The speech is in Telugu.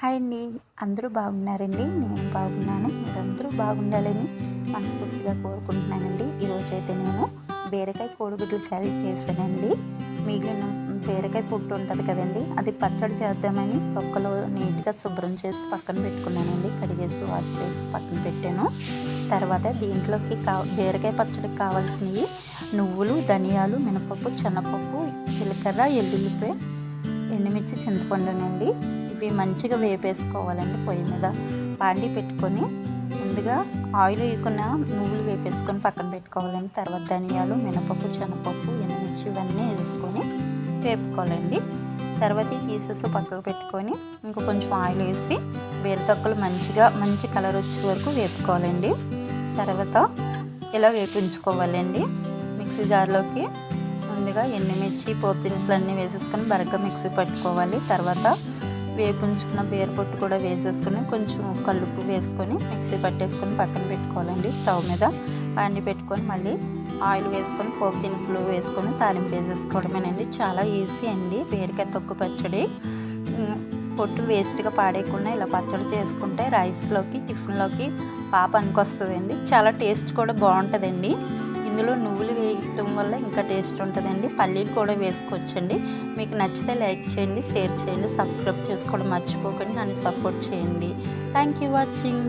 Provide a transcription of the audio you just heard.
హాయ్ అండి. అందరూ బాగున్నారండి? నేను బాగున్నాను. మీరందరూ బాగుండాలని మనస్ఫూర్తిగా కోరుకుంటున్నానండి. ఈరోజు అయితే నేను బీరకాయ కోడిగుడ్లు కర్రీ చేశానండి. మిగిలిన బీరకాయ పుట్టు ఉంటుంది కదండి అది పచ్చడి చేద్దామని తొక్కలో నీట్గా శుభ్రం చేసి పక్కన పెట్టుకున్నానండి. కడిగేసి వాష్ చేసి పక్కన పెట్టాను. తర్వాత దీంట్లోకి కా బీరకాయ పచ్చడికి కావాల్సినవి నువ్వులు ధనియాలు మినపప్పు చెనపప్పు జీలకర్ర ఎల్లుల్లిపాయ ఎండుమిర్చి చింతపండునండి. ఇవి మంచిగా వేపేసుకోవాలండి పొయ్యి మీద. పాండి పెట్టుకొని ముందుగా ఆయిల్ వేయకున్న నువ్వులు వేపేసుకొని పక్కన పెట్టుకోవాలండి. తర్వాత ధనియాలు మినపప్పు శనగపప్పు ఎండుమిర్చి ఇవన్నీ వేసుకొని వేపుకోవాలండి. తర్వాత ఈ పీసెస్ పక్కకు పెట్టుకొని ఇంకా కొంచెం ఆయిల్ వేసి వేరు తొక్కలు మంచిగా మంచి కలర్ వచ్చే వరకు వేపుకోవాలండి. తర్వాత ఇలా వేపించుకోవాలండి. మిక్సీ జార్లోకి ముందుగా ఎండుమిర్చి పోపు దినుసులు అన్నీ వేసేసుకొని బరగ్గా మిక్సీ పట్టుకోవాలి. తర్వాత వేపుంచుకున్న బీరపొట్టు కూడా వేసేసుకొని కొంచెం కలుపు వేసుకొని మిక్సీ పట్టేసుకొని పక్కన పెట్టుకోవాలండి స్టవ్ మీద. పండి పెట్టుకొని మళ్ళీ ఆయిల్ వేసుకొని పోపు దినుసులు వేసుకొని తాలింపు వేసేసుకోవడమేనండి. చాలా ఈజీ అండి బీరకాయ తొక్కు పచ్చడి. పొట్టు వేస్ట్గా పాడేయకుండా ఇలా పచ్చడి చేసుకుంటే రైస్లోకి టిఫిన్లోకి పాప అనుకొస్తుందండి చాలా టేస్ట్ కూడా బాగుంటుందండి. ఇందులో నువ్వులు వేయటం వల్ల ఇంకా టేస్ట్ ఉంటుందండి. పల్లీలు కూడా వేసుకోవచ్చండి. మీకు నచ్చితే లైక్ చేయండి షేర్ చేయండి సబ్స్క్రైబ్ చేసుకోవడం మర్చిపోకండి. నన్ను సపోర్ట్ చేయండి. Thank you watching.